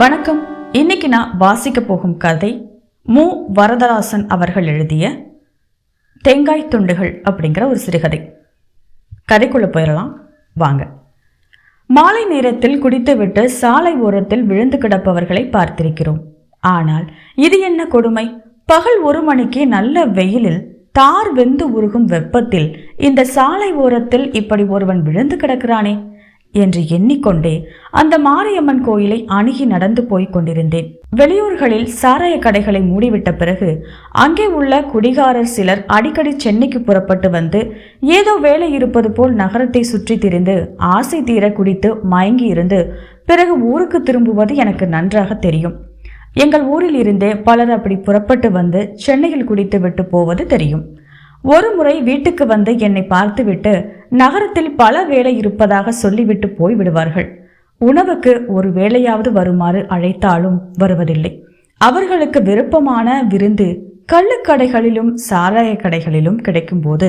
வணக்கம். இன்னைக்கு நான் வாசிக்க போகும் கதை மு. வரதராசன் அவர்கள் எழுதிய தேங்காய் துண்டுகள் அப்படிங்கிற ஒரு சிறுகதை. கதைக்குள்ள போயிடலாம் வாங்க. மாலை நேரத்தில் குடித்துவிட்டு சாலை ஓரத்தில் விழுந்து கிடப்பவர்களை பார்த்திருக்கிறோம். ஆனால் இது என்ன கொடுமை? பகல் ஒரு மணிக்கு நல்ல வெயிலில் தார் வெந்து உருகும் வெப்பத்தில் இந்த சாலை ஓரத்தில் இப்படி ஒருவன் விழுந்து கிடக்கிறானே. என்று எண்ணிக்கொண்டே அந்த மாரியம்மன் கோயிலை அணுகி நடந்து போய்க் கொண்டிருந்தேன். வெளியூர்களில் சாராய கடைகளை மூடிவிட்ட பிறகு அங்கே உள்ள குடிகாரர் சிலர் அடிக்கடி சென்னைக்கு புறப்பட்டு வந்து ஏதோ வேலை இருப்பது போல் நகரத்தை சுற்றி திரிந்து ஆசை தீர குடித்து மயங்கி இருந்து பிறகு ஊருக்கு திரும்புவது எனக்கு நன்றாக தெரியும். எங்கள் ஊரில் இருந்தே பலர் அப்படி புறப்பட்டு வந்து சென்னையில் குடித்து விட்டு போவது தெரியும். ஒரு முறை வீட்டுக்கு வந்து என்னை பார்த்துவிட்டு நகரத்தில் பல வேலை இருப்பதாக சொல்லிவிட்டு போய் விடுவார்கள் உணவுக்கு ஒரு வேளையாவது வருமாறு அழைத்தாலும் வருவதில்லை. அவர்களுக்கு விருப்பமான விருந்து கள்ளுக்கடைகளிலும் சாராய கடைகளிலும் கிடைக்கும்போது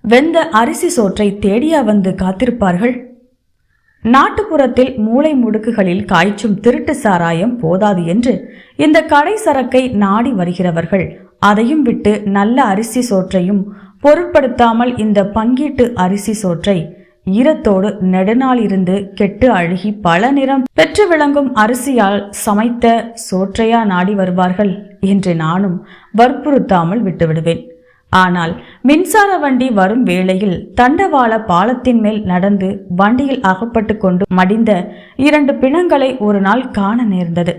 வெந்த அரிசி சோற்றை தேடியா வந்து காத்திருப்பார்கள். நாட்டுப்புறத்தில் மூளை முடுக்குகளில் காய்ச்சும் திருட்டு சாராயம் போதாது என்று இந்த கடை சரக்கை நாடி வருகிறவர்கள் அதையும் விட்டு நல்ல அரிசி சோற்றையும் பொருட்படுத்தாமல் இந்த பங்கீட்டு அரிசி சோற்றை ஈரத்தோடு நெடுநாளிருந்து கெட்டு அழுகி பல நிறம் பெற்று விளங்கும் அரிசியால் சமைத்த சோற்றையா நாடி வருவார்கள் என்று நானும் வற்புறுத்தாமல் விட்டுவிடுவேன். ஆனால் மின்சார வண்டி வரும் வேளையில் தண்டவாள பாலத்தின் மேல் நடந்து வண்டியில் அகப்பட்டு கொண்டு மடிந்த இரண்டு பிணங்களை ஒரு நாள் காண நேர்ந்தது.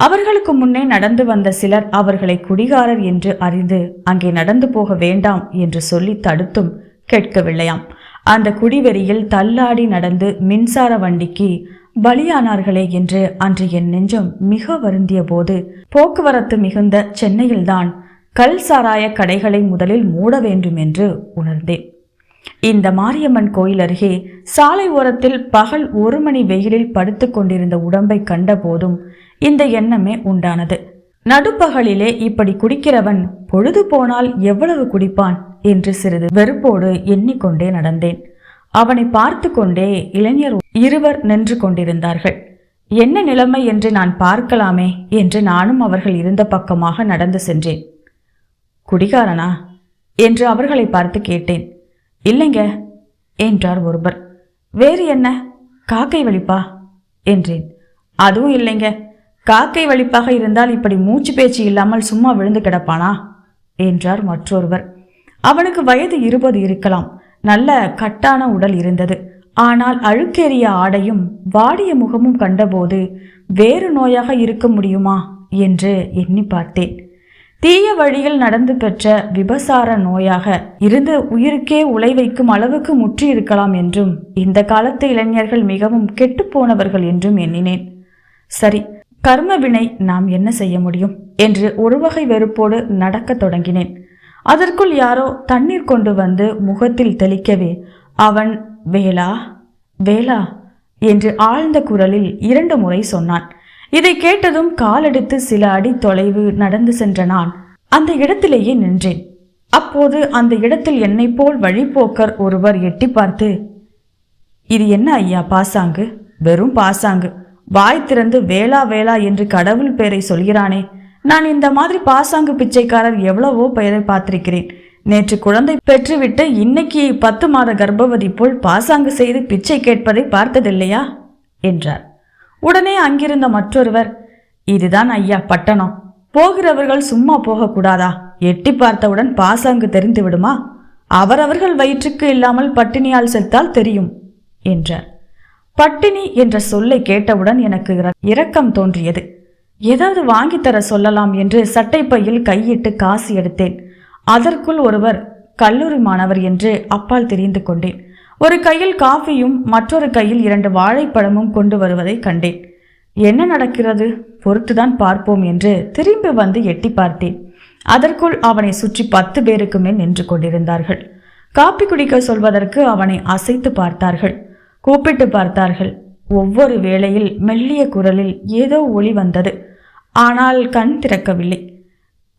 அவர்களுக்கு முன்னே நடந்து வந்த சிலர் அவர்களை குடிகாரர் என்று அறிந்து அங்கே நடந்து போக வேண்டாம் என்று சொல்லி தடுத்தும் கேட்கவில்லையாம். அந்த குடிவெறியில் தள்ளாடி நடந்து மின்சார வண்டிக்கு பலியானார்களே என்று அன்று என் நெஞ்சம் மிக வருந்திய போது போக்குவரத்து மிகுந்த சென்னையில்தான் கல் சாராய கடைகளை முதலில் மூட வேண்டும் என்று உணர்ந்தேன். இந்த மாரியம்மன் கோயில் அருகே சாலை ஓரத்தில் பகல் ஒரு மணி வெயிலில் படுத்துக் கொண்டிருந்த உடம்பை கண்டபோதும் இந்த எண்ணமே உண்டானது. நடுப்பகலிலே இப்படி குடிக்கிறவன் பொழுது போனால் எவ்வளவு குடிப்பான் என்று சிறிது வெறுப்போடு எண்ணிக்கொண்டே நடந்தேன். அவனை பார்த்து கொண்டே இளைஞர் இருவர் நின்று கொண்டிருந்தார்கள். என்ன நிலைமை என்று நான் பார்க்கலாமே என்று நானும் அவர்கள் இருந்த பக்கமாக நடந்து சென்றேன். குடிகாரனா? என்று அவர்களை பார்த்து கேட்டேன். இல்லைங்க என்றார் ஒருவர். வேறு என்ன? காக்கை வலிப்பா? என்றேன். அதுவும் இல்லைங்க. காக்கை வலிப்பாக இருந்தால் இப்படி மூச்சு பேச்சு இல்லாமல் சும்மா விழுந்து கிடப்பானா? என்றார் மற்றொருவர். அவனுக்கு வயது இருபது இருக்கலாம். நல்ல கட்டான உடல் இருந்தது. ஆனால் அழுக்கேறிய ஆடையும் வாடிய முகமும் கண்டபோது வேறு நோயாக இருக்க முடியுமா? என்று எண்ணி பார்த்தேன். தீய வழியில் நடந்து பெற்ற விபசார நோயாக இருந்து உயிருக்கே உலை வைக்கும் அளவுக்கு முற்றி இருக்கலாம் என்றும் இந்த காலத்து இளைஞர்கள் மிகவும் கெட்டுப்போனவர்கள் என்றும் எண்ணினேன். சரி கர்ம வினை நாம் என்ன செய்ய முடியும்? என்று ஒரு வகை வெறுப்போடு நடக்கத் தொடங்கினேன். அதற்குள் யாரோ தண்ணீர் கொண்டு வந்து முகத்தில் தெளிக்கவே அவன் வேளா வேளா என்று ஆழ்ந்த குரலில் இரண்டு முறை சொன்னான். இதை கேட்டதும் காலெடுத்து சில அடி தொலைவு நடந்து சென்ற நான் அந்த இடத்திலேயே நின்றேன். அப்போது அந்த இடத்தில் என்னை போல் வழிபோக்கர் ஒருவர் எட்டி பார்த்து இது என்ன ஐயா பாசாங்கு? வெறும் பாசாங்கு. வாய் திறந்து வேளா வேளா என்று கடவுள் பெயரை சொல்கிறானே. நான் இந்த மாதிரி பாசாங்கு பிச்சைக்காரர் எவ்வளவோ பெயரை பார்த்திருக்கிறேன். நேற்று குழந்தை பெற்றுவிட்டு இன்னைக்கு பத்து மாத கர்ப்பவதி போல் பாசாங்கு செய்து பிச்சை கேட்பதை பார்த்ததில்லையா? என்றார். உடனே அங்கிருந்த மற்றொருவர் இதுதான் ஐயா பட்டணம். போகிறவர்கள் சும்மா போகக்கூடாதா? எட்டி பார்த்தவுடன் பாசாங்கு தெரிந்து விடுமா அவரவர்கள் வயிற்றுக்கு இல்லாமல் பட்டினியால் செத்தால் தெரியும் என்றார். பட்டினி என்ற சொல்லை கேட்டவுடன் எனக்கு இரக்கம் தோன்றியது. ஏதாவது வாங்கித்தர சொல்லலாம் என்று சட்டைப்பையில் கையிட்டு காசு எடுத்தேன். அதற்குள் ஒருவர் கல்லூரி மாணவர் என்று அப்பால் தெரிந்து கொண்டேன். ஒரு கையில் காஃபியும் மற்றொரு கையில் இரண்டு வாழைப்பழமும் கொண்டு வருவதை கண்டேன். என்ன நடக்கிறது? பொறுத்துதான் பார்ப்போம் என்று திரும்பி வந்து எட்டி பார்த்தேன். அதற்குள் அவனை சுற்றி பத்து பேருக்கு மேல் நின்று கொண்டிருந்தார்கள். காப்பி குடிக்க சொல்வதற்கு அவனை அசைத்து பார்த்தார்கள். கூப்பிட்டு பார்த்தார்கள். ஒவ்வொரு வேளையில் மெல்லிய குரலில் ஏதோ ஒளி வந்தது. ஆனால் கண் திறக்கவில்லை.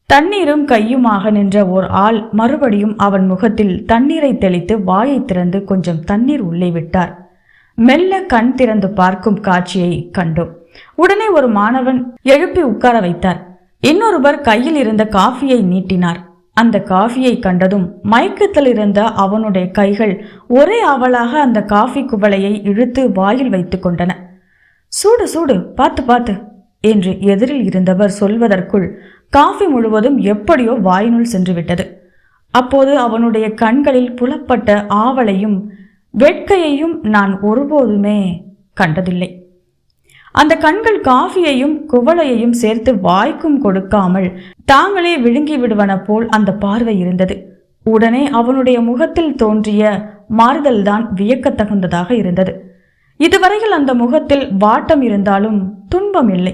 தண்ணீரும் கையுமாக நின்ற ஓர் ஆள் மறுபடியும் அவன் முகத்தில் தண்ணீரை தெளித்து வாயை திறந்து கொஞ்சம் தண்ணீர் உள்ளே விட்டார். மெல்ல கண் திறந்து பார்க்கும் காட்சியை கண்டோம். உடனே ஒரு மாணவன் எழுப்பி உட்கார வைத்தார். இன்னொருவர் கையில் இருந்த காஃபியை நீட்டினார். அந்த காஃபியை கண்டதும் மயக்கத்தில் இருந்த அவனுடைய கைகள் ஒரே ஆவலாக அந்த காஃபி குவளையை இழுத்து வாயில் வைத்துக்கொண்டன சூடு சூடு பார்த்து பார்த்து என்று எதிரில் இருந்தவர் சொல்வதற்குள் காஃபி முழுவதும் எப்படியோ வாயினுள் சென்றுவிட்டது. அப்போது அவனுடைய கண்களில் புலப்பட்ட ஆவலையும் வெட்கையையும் நான் ஒருபோதுமே கண்டதில்லை. அந்த கண்கள் காஃபியையும் குவளையையும் சேர்த்து வாய்க்கும் கொடுக்காமல் தாங்களே விழுங்கி விடுவன போல் அந்த பார்வை இருந்தது. உடனே அவனுடைய முகத்தில் தோன்றிய மாறுதல்தான் வியக்கத்தகுந்ததாக இருந்தது. இதுவரையில் அந்த முகத்தில் வாட்டம் இருந்தாலும் துன்பம் இல்லை.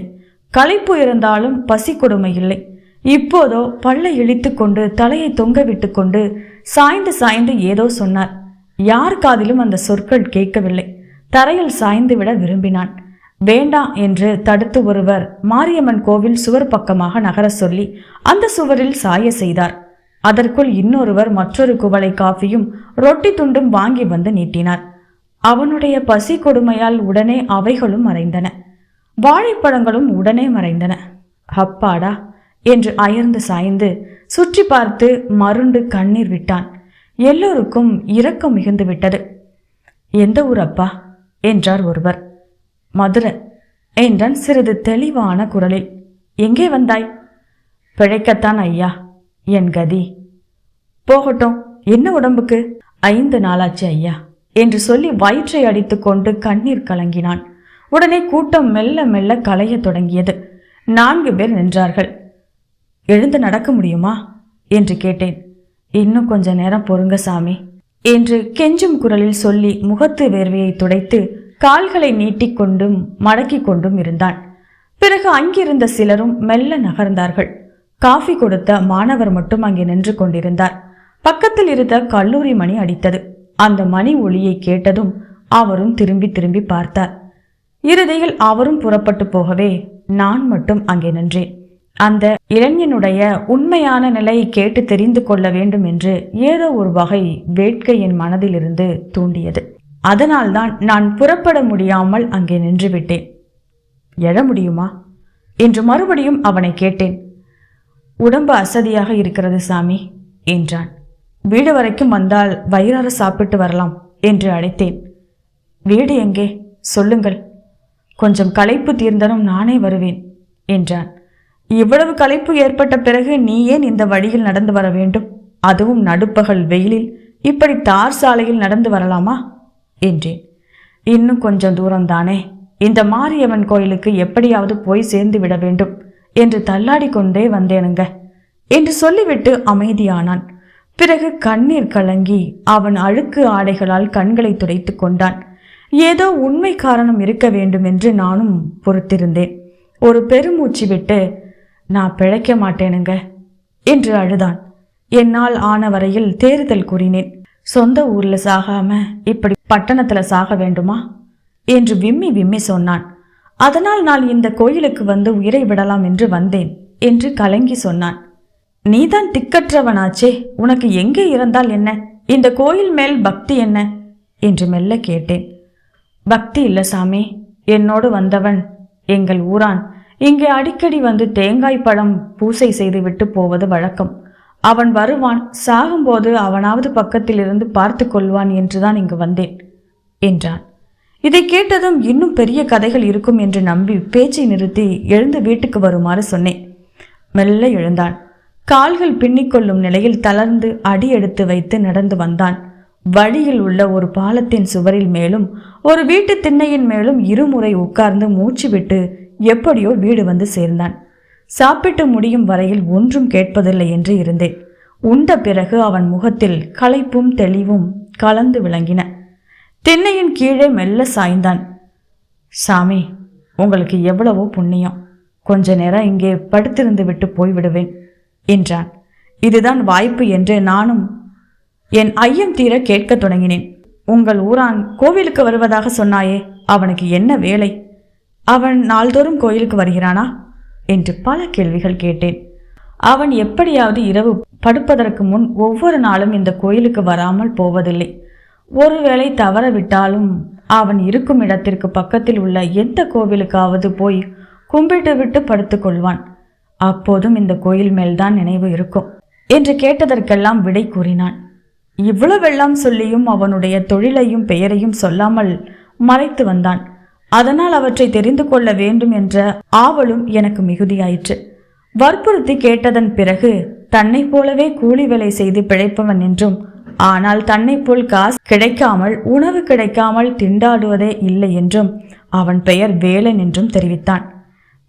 களைப்பு இருந்தாலும் பசி கொடுமை இல்லை. இப்போதோ பல்லை இழித்து கொண்டு தலையை தொங்க விட்டு கொண்டு சாய்ந்து சாய்ந்து ஏதோ சொன்னார். யார் காதிலும் அந்த சொற்கள் கேட்கவில்லை. தரையில் சாய்ந்து விட விரும்பினான். வேண்டாம் என்று தடுத்து ஒருவர் மாரியம்மன் கோவில் சுவர் பக்கமாக நகர சொல்லி அந்த சுவரில் சாய செய்தார். அதற்குள் இன்னொருவர் மற்றொரு குவளை காஃபியும் ரொட்டி துண்டும் வாங்கி வந்து நீட்டினார். அவனுடைய பசி கொடுமையால் உடனே அவைகளும் மறைந்தன. வாழைப்பழங்களும் உடனே மறைந்தன. அப்பாடா! என்று அயர்ந்து சாய்ந்து சுற்றி பார்த்து மருண்டு கண்ணீர் விட்டான். எல்லோருக்கும் இரக்கம் மிகுந்து விட்டது எந்த ஊர் அப்பா? என்றார் ஒருவர். மதுரை. என்றான் சிறிது தெளிவான குரலில் எங்கே வந்தாய்? பிழைக்கத்தான் ஐயா என் கதி. போகட்டும் என்ன உடம்புக்கு? ஐந்து நாளாச்சு ஐயா என்று சொல்லி வயிற்றை அடித்துக்கொண்டு கண்ணீர் கலங்கினான். உடனே கூட்டம் மெல்ல மெல்ல கலையத் தொடங்கியது. நான்கு பேர் நின்றார்கள். எழுந்து நடக்க முடியுமா? என்று கேட்டேன். இன்னும் கொஞ்ச நேரம் பொறுங்க சாமி என்று கெஞ்சும் குரலில் சொல்லி முகத்து வேர்வையை துடைத்து கால்களை நீட்டிக்கொண்டும் மடக்கிக் கொண்டும் இருந்தான். பிறகு அங்கிருந்த சிலரும் மெல்ல நகர்ந்தார்கள். காஃபி கொடுத்த மாணவர் மட்டும் அங்கே நின்று கொண்டிருந்தார். பக்கத்தில் இருந்த கல்லூரி மணி அடித்தது. அந்த மணி ஒளியை கேட்டதும் அவரும் திரும்பி திரும்பி பார்த்தார். இறுதியில் அவரும் புறப்பட்டு போகவே நான் மட்டும் அங்கே நின்றேன். அந்த இளைஞனுடைய உண்மையான நிலையை கேட்டு தெரிந்து கொள்ள வேண்டும் என்று ஏதோ ஒரு வகை வேட்கை என் மனதிலிருந்து தூண்டியது. அதனால்தான் நான் புறப்பட முடியாமல் அங்கே நின்றுவிட்டேன். எழ முடியுமா? என்று மறுபடியும் அவனை கேட்டேன். உடம்பு அசதியாக இருக்கிறது சாமி என்றான். வீடு வரைக்கும் வந்தால் வயிறார சாப்பிட்டு வரலாம் என்று அழைத்தேன். வீடு எங்கே? சொல்லுங்கள். கொஞ்சம் களைப்பு தீர்ந்தனும் நானே வருவேன் என்றான். இவ்வளவு களைப்பு ஏற்பட்ட பிறகு நீ ஏன் இந்த வழியில் நடந்து வர வேண்டும்? அதுவும் நடுப்பகல் வெயிலில் இப்படி தார் சாலையில் நடந்து வரலாமா? என்றேன். இன்னும் கொஞ்சம் தூரம்தானே? இந்த மாரியம்மன் கோயிலுக்கு எப்படியாவது போய் சேர்ந்து விட வேண்டும் என்று தள்ளாடி கொண்டே வந்தேனுங்க என்று சொல்லிவிட்டு அமைதியானான். பிறகு கண்ணீர் கலங்கி அவன் அழுக்கு ஆடைகளால் கண்களை துடைத்து கொண்டான். ஏதோ உண்மை காரணம் இருக்க வேண்டும் என்று நானும் பொறுத்திருந்தேன். ஒரு பெருமூச்சு விட்டு நான் பிழைக்க மாட்டேனுங்க என்று அழுதான். என்னால் ஆன வரையில் தேறுதல் கூறினேன். சொந்த ஊர்ல சாகாம இப்படி பட்டணத்துல சாக வேண்டுமா? என்று விம்மி விம்மி சொன்னான். அதனால் நான் இந்த கோயிலுக்கு வந்து உயிரை விடலாம் என்று வந்தேன் என்று கலங்கி சொன்னான். நீதான் திக்கற்றவனாச்சே உனக்கு எங்கே இருந்தால் என்ன? இந்த கோயில் மேல் பக்தி என்ன? என்று மெல்ல கேட்டேன். பக்தி இல்ல சாமி என்னோடு வந்தவன் எங்கள் ஊரான். இங்கே அடிக்கடி வந்து தேங்காய் பழம் பூசை செய்துவிட்டு போவது வழக்கம். அவன் வருவான் சாகும்போது அவனாவது பக்கத்தில் இருந்து பார்த்து கொள்வான் என்றுதான் இங்கு வந்தேன் என்றான். இதை கேட்டதும் இன்னும் பெரிய கதைகள் இருக்கும் என்று நம்பி பேச்சை நிறுத்தி எழுந்து வீட்டுக்கு வருமாறு சொன்னேன். மெல்ல எழுந்தான். கால்கள் பின்னிக்கொள்ளும் நிலையில் தளர்ந்து அடி எடுத்து வைத்து நடந்து வந்தான். வழியில் உள்ள ஒரு பாலத்தின் சுவரில் மேலும் ஒரு வீட்டு திண்ணையின் மேலும் இருமுறை உட்கார்ந்து மூச்சு விட்டு எப்படியோ வீடு வந்து சேர்ந்தான். சாப்பிட்டு முடியும் வரையில் ஒன்றும் கேட்பதில்லை என்று இருந்தேன். உண்ட பிறகு அவன் முகத்தில் களைப்பும் தெளிவும் கலந்து விளங்கின. திண்ணையின் கீழே மெல்ல சாய்ந்தான். சாமி உங்களுக்கு எவ்வளவோ புண்ணியம். கொஞ்ச நேரம் இங்கே படுத்திருந்து விட்டு போய்விடுவேன் என்றான். இதுதான் வாய்ப்பு என்று நானும் என் ஐயம் தீர கேட்கத் தொடங்கினேன். உங்கள் ஊரான் கோவிலுக்கு வருவதாக சொன்னாயே அவனுக்கு என்ன வேலை? அவன் நாள்தோறும் கோயிலுக்கு வருகிறானா? என்று பல கேள்விகள் கேட்டேன். அவன் எப்படியாவது இரவு படுப்பதற்கு முன் ஒவ்வொரு நாளும் இந்த கோயிலுக்கு வராமல் போவதில்லை. ஒருவேளை தவறவிட்டாலும் அவன் இருக்கும் இடத்திற்கு பக்கத்தில் உள்ள எந்த கோவிலுக்காவது போய் கும்பிட்டு விட்டு படுத்துக்கொள்வான் அப்போதும் இந்த கோயில் மேல்தான் நினைவு இருக்கும் என்று கேட்டதற்கெல்லாம் விடை கூறினான். இவ்வளவெல்லாம் சொல்லியும் அவனுடைய தொழிலையும் பெயரையும் சொல்லாமல் மறைத்து வந்தான். அதனால் அவற்றை தெரிந்து கொள்ள வேண்டும் என்ற ஆவலும் எனக்கு மிகுதியாயிற்று. வற்புறுத்தி கேட்டதன் பிறகு தன்னை போலவே கூலி வேலை செய்து பிழைப்பவன் என்றும் ஆனால் தன்னை போல் காசு கிடைக்காமல் உணவு கிடைக்காமல் திண்டாடுவதே இல்லை என்றும் அவன் பெயர் வேலன் என்றும் தெரிவித்தான்.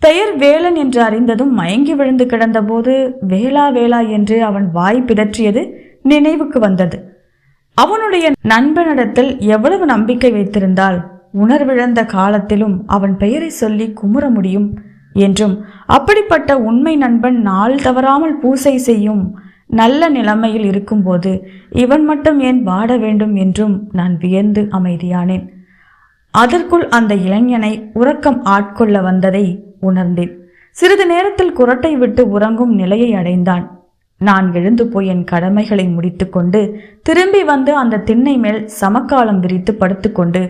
பெயர் வேலன் என்று அறிந்ததும் மயங்கி விழுந்து கிடந்தபோது வேளா வேளா என்று அவன் வாய் பிதற்றியது நினைவுக்கு வந்தது. அவனுடைய நண்பனிடத்தில் எவ்வளவு நம்பிக்கை வைத்திருந்தால் உணர்விழந்த காலத்திலும் அவன் பெயரை சொல்லி குமுற முடியும் என்றும் அப்படிப்பட்ட உண்மை நண்பன் நாள் தவறாமல் பூசை செய்யும் நல்ல நிலைமையில் இருக்கும்போது இவன் மட்டும் ஏன் வாட வேண்டும் என்றும் நான் வியந்து அமைதியானேன். அதற்குள் அந்த இளைஞனை உறக்கம் ஆட்கொள்ள வந்ததை உணர்ந்தேன். சிறிது நேரத்தில் குரட்டை விட்டு உறங்கும் நிலையை அடைந்தான். நான் எழுந்து போய் என் கடமைகளை முடித்துக்கொண்டு திரும்பி வந்து அந்த திண்ணை மேல் சமக்காலம் விரித்து படுத்துக்கொண்டு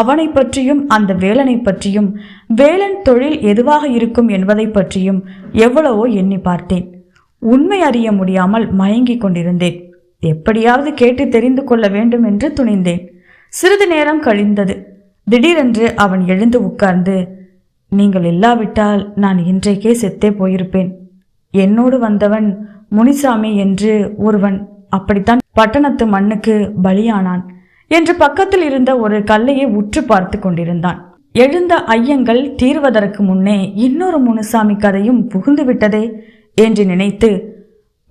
அவனை பற்றியும் அந்த வேலனை பற்றியும் வேலன் தொழில் எதுவாக இருக்கும் என்பதை பற்றியும் எவ்வளவோ எண்ணி பார்த்தேன். உண்மை அறிய முடியாமல் மயங்கிக் கொண்டிருந்தேன். எப்படியாவது கேட்டு தெரிந்து கொள்ள வேண்டும் என்று துணிந்தேன். சிறிது நேரம் கழிந்தது. திடீரென்று அவன் எழுந்து உட்கார்ந்து நீங்கள் இல்லாவிட்டால் நான் இன்றைக்கே செத்தே போயிருப்பேன். என்னோடு வந்தவன் முனிசாமி என்று ஒருவன் அப்படித்தான் பட்டணத்து மண்ணுக்கு பலியானான் என்று பக்கத்தில் இருந்த ஒரு கல்லையை உற்று பார்த்து கொண்டிருந்தான். எழுந்த ஐயங்கள் தீர்வதற்கு முன்னே இன்னொரு முனுசாமி கதையும் புகுந்து விட்டதே என்று நினைத்து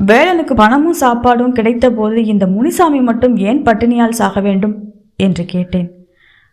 வேலனுக்கு பணமும் சாப்பாடும் கிடைத்த போது இந்த முனிசாமி மட்டும் ஏன் பட்டினியால் சாக வேண்டும்? என்று கேட்டேன்.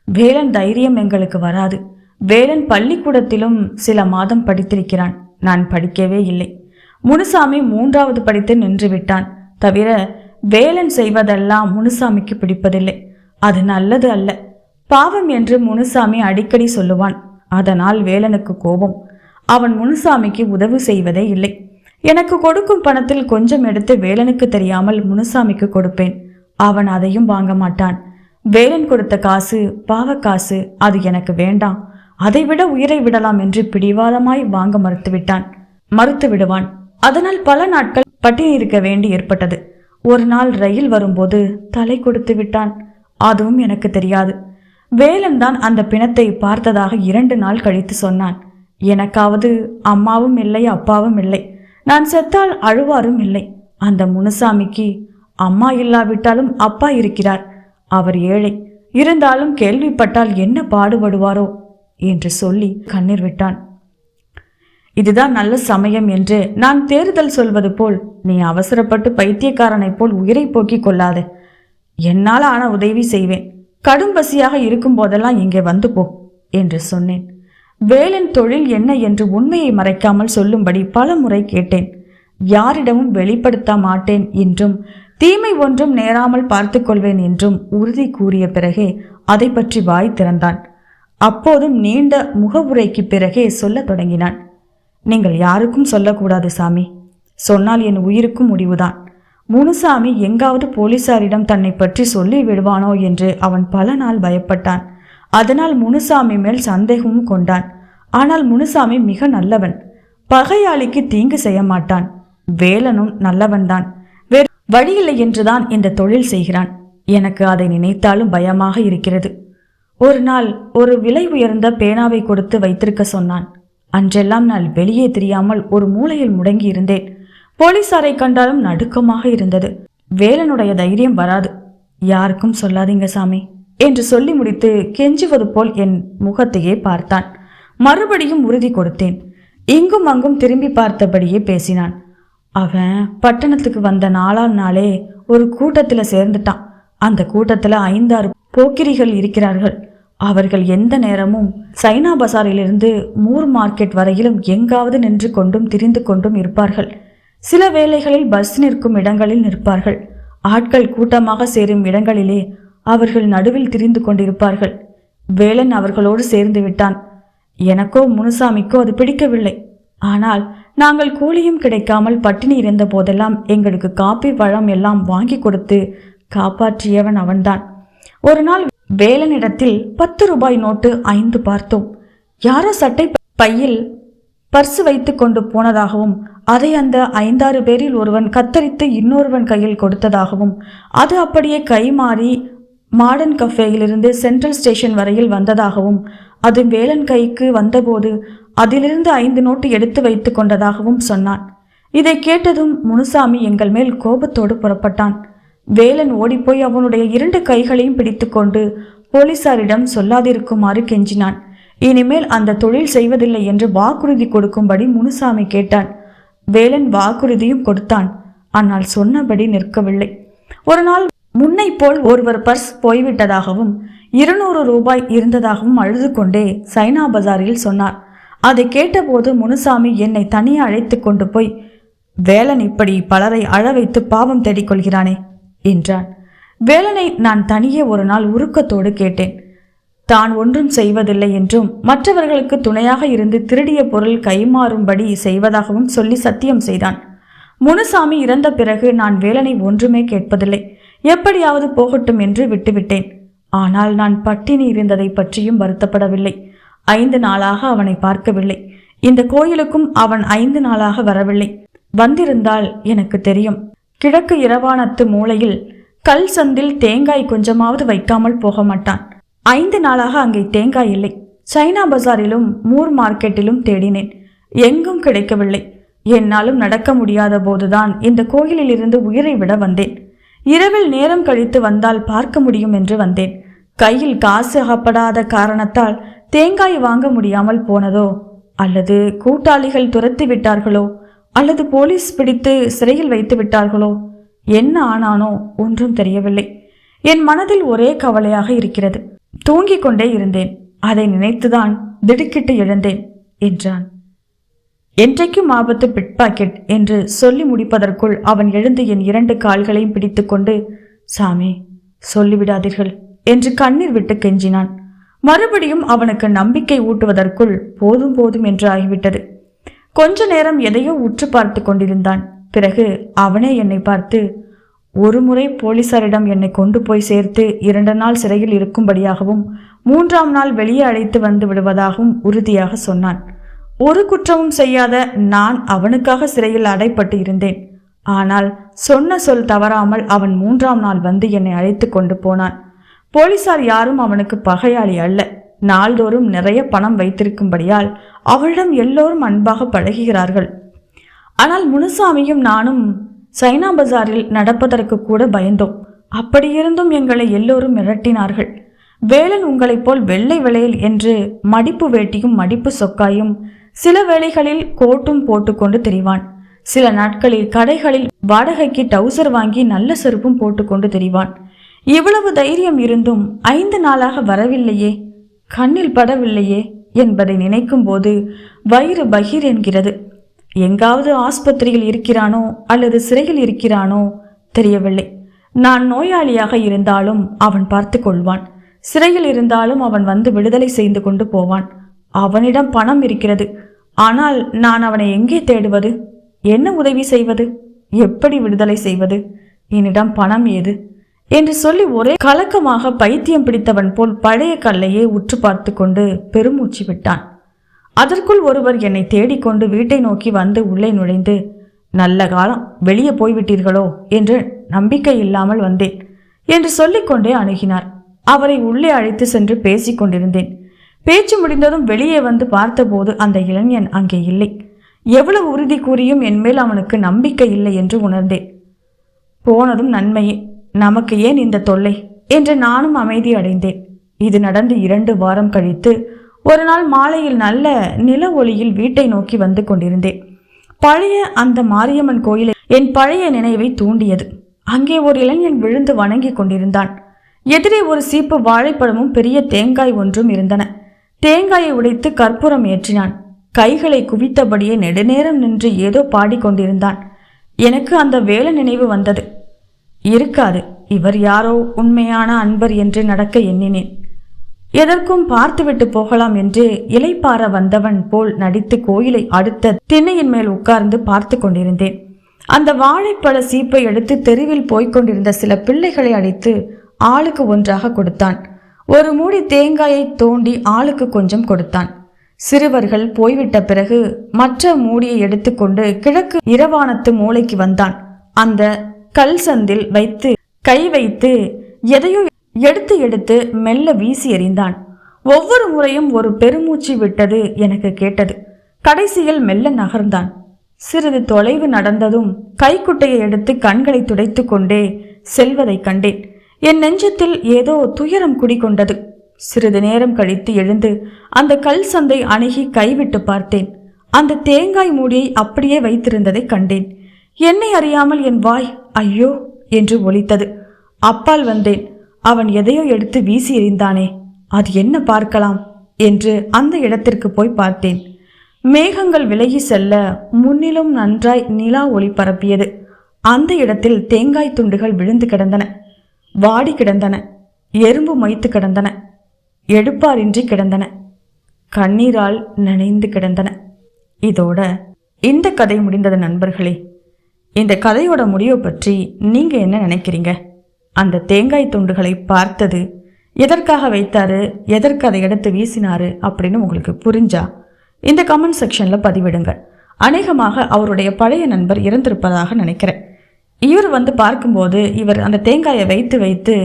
வேலன் தைரியம் எங்களுக்கு வராது. வேலன் பள்ளிக்கூடத்திலும் சில மாதம் படித்திருக்கிறான். நான் படிக்கவே இல்லை. முனுசாமி மூன்றாவது படித்து நின்று விட்டான். தவிர வேலன் செய்வதெல்லாம் முனுசாமிக்கு பிடிப்பதில்லை. அது நல்லது அல்ல. பாவம் என்று முனுசாமி அடிக்கடி சொல்லுவான். அதனால் வேலனுக்கு கோபம். அவன் முனுசாமிக்கு உதவி செய்வதே இல்லை. எனக்கு கொடுக்கும் பணத்தில் கொஞ்சம் எடுத்து வேலனுக்கு தெரியாமல் முனுசாமிக்கு கொடுப்பேன். அவன் அதையும் வாங்க மாட்டான். வேலன் கொடுத்த காசு பாவக்காசு அது எனக்கு வேண்டாம். அதைவிட உயிரை விடலாம் என்று பிடிவாதமாய் வாங்க மறுத்துவிட்டான். மறுத்து விடுவான். அதனால் பல நாட்கள் பட்டினி இருக்க வேண்டி ஏற்பட்டது. ஒரு நாள் ரயில் வரும்போது தலை கொடுத்து விட்டான். அதுவும் எனக்கு தெரியாது. வேலன் தான் அந்த பிணத்தை பார்த்ததாக இரண்டு நாள் கழித்து சொன்னான். எனக்காவது அம்மாவும் இல்லை அப்பாவும் இல்லை. நான் செத்தால் அழுவாரும் இல்லை. அந்த முனுசாமிக்கு அம்மா இல்லாவிட்டாலும் அப்பா இருக்கிறார். அவர் ஏழை. இருந்தாலும் கேள்விப்பட்டால் என்ன பாடுபடுவாரோ என்று சொல்லி கண்ணீர் விட்டான். இதுதான் நல்ல சமயம் என்று நான் தேர்தல் சொல்வது போல் நீ அவசரப்பட்டு பைத்தியக்காரனைப் போல் உயிரை போக்கிக் கொள்ளாதே. என்னால் ஆன உதவி செய்வேன். கடும் பசியாக இருக்கும் போதெல்லாம் இங்கே வந்து போ என்று சொன்னேன். வேலன் தொழில் என்ன என்று உண்மையை மறைக்காமல் சொல்லும்படி பல முறை கேட்டேன். யாரிடமும் வெளிப்படுத்த மாட்டேன் என்றும் தீமை ஒன்றும் நேராமல் பார்த்து கொள்வேன் என்றும் உறுதி கூறிய பிறகே அதை பற்றி வாய் திறந்தான். அப்போதும் நீண்ட முகவுரைக்கு பிறகே சொல்லத் தொடங்கினான். நீங்கள் யாருக்கும் சொல்லக்கூடாது சாமி. சொன்னால் என் உயிருக்கும் முடிவுதான். முனுசாமி எங்காவது போலீசாரிடம் தன்னை பற்றி சொல்லி விடுவானோ என்று அவன் பல நாள் பயப்பட்டான். அதனால் முனுசாமி மேல் சந்தேகமும் கொண்டான். ஆனால் முனுசாமி மிக நல்லவன். பகையாளிக்கு தீங்கு செய்ய மாட்டான். வேலனும் நல்லவன்தான். வேறு வழியில்லை என்றுதான் இந்த தொழில் செய்கிறான். எனக்கு அதை நினைத்தாலும் பயமாக இருக்கிறது. ஒரு நாள் ஒரு விலை உயர்ந்த பேனாவை கொடுத்து வைத்திருக்க சொன்னான். அன்றெல்லாம் நான் வெளியே தெரியாமல் ஒரு மூலையில் முடங்கி இருந்தேன். போலீசாரை கண்டாலும் நடுக்கமாக இருந்தது. வேலனுடைய தைரியம் வராது. யாருக்கும் சொல்லாதீங்க சாமி என்று சொல்லி முடித்து கெஞ்சுவது போல் என் முகத்தையே பார்த்தான். மறுபடியும் உறுதி கொடுத்தேன். இங்கும் அங்கும் திரும்பி பார்த்தபடியே பேசினான். அவன் பட்டணத்துக்கு வந்த நாலாம் நாளே ஒரு கூட்டத்தில் சேர்ந்துட்டான். அந்த கூட்டத்தில் ஐந்தாறு போக்கிரிகள் இருக்கிறார்கள். அவர்கள் எந்த நேரமும் சைனா பசாரிலிருந்து மூர் மார்க்கெட் வரையிலும் எங்காவது நின்று கொண்டும் திரிந்து கொண்டும் இருப்பார்கள். சில வேளைகளில் பஸ் நிற்கும் இடங்களில் நிற்பார்கள். ஆட்கள் கூட்டமாக சேரும் இடங்களிலே அவர்கள் நடுவில் திரிந்து கொண்டிருப்பார்கள். வேலன் அவர்களோடு சேர்ந்து விட்டான். எனக்கோ முனுசாமிக்கோ அது பிடிக்கவில்லை. ஆனால் நாங்கள் கூலியும் கிடைக்காமல் பட்டினி இருந்த போதெல்லாம் எங்களுக்கு காப்பி பழம் எல்லாம் வாங்கி கொடுத்து காப்பாற்றியவன் அவன்தான். ஒரு நாள் வேலனிடத்தில் பத்து ரூபாய் நோட்டு ஐந்து பார்த்தோம். யாரோ சட்டை பையில் பர்சு வைத்து கொண்டு போனதாகவும் அதை அந்த ஐந்தாறு பேரில் ஒருவன் கத்தரித்து இன்னொருவன் கையில் கொடுத்ததாகவும் அது அப்படியே கை மாறி மாடர்ன் கஃபேயிலிருந்து சென்ட்ரல் ஸ்டேஷன் வரையில் வந்ததாகவும் அது வேலன் கைக்கு வந்தபோது அதிலிருந்து ஐந்து நோட்டு எடுத்து வைத்து கொண்டதாகவும் சொன்னான். இதை கேட்டதும் முனுசாமி எங்கள் மேல் கோபத்தோடு புறப்பட்டான். வேலன் ஓடிப்போய் அவனுடைய இரண்டு கைகளையும் பிடித்துக்கொண்டு போலீசாரிடம் சொல்லாதிருக்குமாறு கெஞ்சினான். இனிமேல் அந்த தொழில் செய்வதில்லை என்று வாக்குறுதி கொடுக்கும்படி முனுசாமி கேட்டான். வேலன் வாக்குறுதியும் கொடுத்தான். ஆனால் சொன்னபடி நிற்கவில்லை. ஒரு நாள் முன்னை போல் ஒருவர் பர்ஸ் போய்விட்டதாகவும் இருநூறு ரூபாய் இருந்ததாகவும் அழுது கொண்டே சைனா பஜாரில் சொன்னார். அதை கேட்டபோது முனுசாமி என்னை தனியே அழைத்து கொண்டு போய் வேலன் இப்படி பலரை அழ வைத்து பாவம் தேடிக்கொள்கிறானே. என்றான். வேலனை நான் தனியே ஒரு நாள் உருக்கத்தோடு கேட்டேன். தான் ஒன்றும் செய்வதில்லை என்றும் மற்றவர்களுக்கு துணையாக இருந்து திருடிய பொருள் கைமாறும்படி செய்வதாகவும் சொல்லி சத்தியம் செய்தான். முனுசாமி இறந்த பிறகு நான் வேலனை ஒன்றுமே கேட்பதில்லை. எப்படியாவது போகட்டும் என்று விட்டுவிட்டேன். ஆனால் நான் பட்டினி இருந்ததை பற்றியும் வருத்தப்படவில்லை. ஐந்து நாளாக அவனை பார்க்கவில்லை. இந்த கோயிலுக்கும் அவன் ஐந்து நாளாக வரவில்லை. வந்திருந்தால் எனக்கு தெரியும். கிழக்கு இரவானத்து மூலையில் கல் சந்தில் தேங்காய் கொஞ்சமாவது வைக்காமல் போக மாட்டான். ஐந்து நாளாக அங்கே தேங்காய் இல்லை. சைனா பஜாரிலும் மூர் மார்க்கெட்டிலும் தேடினேன். எங்கும் கிடைக்கவில்லை. என்னாலும் நடக்க முடியாத போதுதான் இந்த கோயிலில் இருந்து உயிரை விட வந்தேன். இரவில் நேரம் கழித்து வந்தால் பார்க்க முடியும் என்று வந்தேன். கையில் காசு அகப்படாத காரணத்தால் தேங்காய் வாங்க முடியாமல் போனதோ அல்லது கூட்டாளிகள் துரத்தி விட்டார்களோ அல்லது போலீஸ் பிடித்து சிறையில் வைத்து விட்டார்களோ? என்ன ஆனானோ ஒன்றும் தெரியவில்லை. என் மனதில் ஒரே கவலையாக இருக்கிறது. தூங்கிக் கொண்டே இருந்தேன். அதை நினைத்துதான் திடுக்கிட்டு எழுந்தேன் என்றான். என்றைக்கும் ஆபத்து பிட்பாக்கெட் என்று சொல்லி முடிப்பதற்குள் அவன் எழுந்து என் இரண்டு கால்களையும் பிடித்துக்கொண்டு சாமி சொல்லிவிடாதீர்கள் என்று கண்ணீர் விட்டு கெஞ்சினான். மறுபடியும் அவனுக்கு நம்பிக்கை ஊட்டுவதற்குள் போதும் போதும் என்று ஆகிவிட்டது. கொஞ்ச நேரம் எதையோ உற்று பார்த்து கொண்டிருந்தான். பிறகு அவனே என்னை பார்த்து ஒரு முறை போலீசாரிடம் என்னை கொண்டு போய் சேர்த்து இரண்டு நாள் சிறையில் இருக்கும்படியாகவும் மூன்றாம் நாள் வெளியே அழைத்து வந்து விடுவதாகவும் உறுதியாக சொன்னான். ஒரு குற்றமும் செய்யாத நான் அவனுக்காக சிறையில் அடைப்பட்டு இருந்தேன். ஆனால் சொன்ன சொல் தவறாமல் அவன் மூன்றாம் நாள் வந்து என்னை அழைத்து கொண்டு போனான். போலீசார் யாரும் அவனுக்கு பகையாளி அல்ல. நாள்தோறும் நிறைய பணம் வைத்திருக்கும்படியால் அவளிடம் எல்லோரும் அன்பாக பழகுகிறார்கள். ஆனால் முனுசாமியும் நானும் சைனா பஜாரில் நடப்பதற்கு கூட பயந்தோம். அப்படியிருந்தும் எங்களை எல்லோரும் மிரட்டினார்கள். வேலன் உங்களைப் போல் வெள்ளை விளையல் என்று மடிப்பு வேட்டியும் மடிப்பு சொக்காயும் சில வேளைகளில் கோட்டும் போட்டுக்கொண்டு தெரிவான். சில நாட்களில் கடைகளில் வாடகைக்கு டவுசர் வாங்கி நல்ல செருப்பும் போட்டுக்கொண்டு தெரிவான். இவ்வளவு தைரியம் இருந்தும் ஐந்து நாளாக வரவில்லையே. கண்ணில் படவில்லையே என்பதை நினைக்கும் போது வயிறு பகீர் என்கிறது. எங்காவது ஆஸ்பத்திரியில் இருக்கிறானோ அல்லது சிறையில் இருக்கிறானோ தெரியவில்லை. நான் நோயாளியாக இருந்தாலும் அவன் பார்த்து கொள்வான். சிறையில் இருந்தாலும் அவன் வந்து விடுதலை செய்து கொண்டு போவான். அவனிடம் பணம் இருக்கிறது. ஆனால் நான் அவனை எங்கே தேடுவது? என்ன உதவி செய்வது? எப்படி விடுதலை செய்வது? என்னிடம் பணம் ஏது? என்று சொல்லி ஒரே கலக்கமாக பைத்தியம் பிடித்தவன் போல் பழைய கல்லையே உற்று பார்த்து கொண்டு பெருமூச்சு விட்டான். அதற்குள் ஒருவர் என்னை தேடிக்கொண்டு வீட்டை நோக்கி வந்து உள்ளே நுழைந்து நல்ல காலம் வெளியே போய்விட்டீர்களோ? என்று நம்பிக்கை இல்லாமல் வந்தேன் என்று சொல்லிக்கொண்டே அணுகினார். அவரை உள்ளே அழைத்து சென்று பேசிக் கொண்டிருந்தேன். பேச்சு முடிந்ததும் வெளியே வந்து பார்த்தபோது அந்த இளைஞன் அங்கே இல்லை. எவ்வளவு உறுதி கூறியும் என்மேல் அவனுக்கு நம்பிக்கை இல்லை என்று உணர்ந்தேன். போனதும் நன்மையே நமக்கு ஏன் இந்த தொல்லை? என்று நானும் அமைதி அடைந்தேன். இது நடந்து இரண்டு வாரம் கழித்து ஒரு நாள் மாலையில் நல்ல நில ஒளியில் வீட்டை நோக்கி வந்து கொண்டிருந்தேன். பழைய அந்த மாரியம்மன் கோயிலை என் பழைய நினைவை தூண்டியது. அங்கே ஒரு இளைஞன் விழுந்து வணங்கி கொண்டிருந்தான். எதிரே ஒரு சீப்பு வாழைப்பழமும் பெரிய தேங்காய் ஒன்றும் இருந்தன. தேங்காயை உடைத்து கற்பூரம் ஏற்றினான். கைகளை குவித்தபடியே நெடுநேரம் நின்று ஏதோ பாடிக்கொண்டிருந்தான். எனக்கு அந்த வேலை நினைவு வந்தது. இருக்காது. இவர் யாரோ உண்மையான அன்பர் என்று நடக்க எண்ணினேன். எதற்கும் பார்த்துவிட்டு போகலாம் என்று இலைப்பார வந்தவன் போல் நடித்து கோயிலை அடுத்த திண்ணையின் மேல் உட்கார்ந்து பார்த்து கொண்டிருந்தேன். அந்த வாழைப்பழ சீப்பை எடுத்து தெருவில் போய்கொண்டிருந்த சில பிள்ளைகளை அழைத்து ஆளுக்கு ஒன்றாக கொடுத்தான். ஒரு மூடி தேங்காயை தோண்டி ஆளுக்கு கொஞ்சம் கொடுத்தான். சிறுவர்கள் போய்விட்ட பிறகு மற்ற மூடியை எடுத்துக்கொண்டு கிழக்கு இரவானத்து மூளைக்கு வந்தான். அந்த கல் சந்தில் வைத்து கை வைத்து எதையோ எடுத்து எடுத்து மெல்ல வீசி எறிந்தான். ஒவ்வொரு முறையும் ஒரு பெருமூச்சு விட்டது எனக்கு கேட்டது. கடைசியில் மெல்ல நகர்ந்தான். சிறிது தொலைவு நடந்ததும் கைக்குட்டையை எடுத்து கண்களை துடைத்து கொண்டே செல்வதைக் கண்டேன். என் நெஞ்சத்தில் ஏதோ துயரம் குடிகொண்டது. சிறிது நேரம் கழித்து எழுந்து அந்த கல் சந்தை அணுகி கைவிட்டு பார்த்தேன். அந்த தேங்காய் மூடியை அப்படியே வைத்திருந்ததை கண்டேன். என்னை அறியாமல் என் வாய் ஐயோ என்று ஒலித்தது. அப்பால் வந்தேன். அவன் எதையோ எடுத்து வீசி எறிந்தானே. அது என்ன பார்க்கலாம் என்று அந்த இடத்திற்கு போய் பார்த்தேன். மேகங்கள் விலகி செல்ல முன்னிலும் நன்றாய் நிலா ஒளி பரப்பியது. அந்த இடத்தில் தேங்காய் துண்டுகள் விழுந்து கிடந்தன. வாடி கிடந்தன. எறும்பு மொய்த்து கிடந்தன. எடுப்பாரின்றி கிடந்தன. கண்ணீரால் நனைந்து கிடந்தன. இதோட இந்த கதை முடிந்தது நண்பர்களே. இந்த கதையோட முடிவை பற்றி நீங்க என்ன நினைக்கிறீங்க? அந்த தேங்காய் துண்டுகளை பார்த்தது எதற்காக வைத்தாரு? எதற்கு அதை எடுத்து வீசினாரு? அப்படின்னு உங்களுக்கு புரிஞ்சா இந்த கமெண்ட் செக்ஷன்ல பதிவிடுங்க அநேகமாக அவருடைய பழைய நண்பர் இறந்திருப்பதாக நினைக்கிறேன். இவர் வந்து பார்க்கும்போது இவர் அந்த தேங்காயை வைத்து வைத்து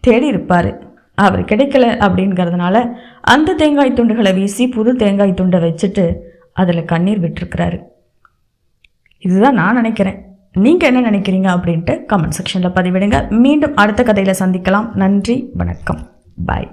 தேடி இருப்பார் அவர் கிடைக்கல அப்படிங்கிறதுனால அந்த தேங்காய் துண்டுகளை வீசி புது தேங்காய் துண்டை வச்சுட்டு அதில் கண்ணீர் விட்டுருக்கிறாரு. இதுதான் நான் நினைக்கிறேன். நீங்கள் என்ன நினைக்கிறீங்க அப்படின்ட்டு கமெண்ட் செக்ஷனில் பதிவிடுங்க. மீண்டும் அடுத்த கதையில் சந்திக்கலாம். நன்றி வணக்கம். பாய்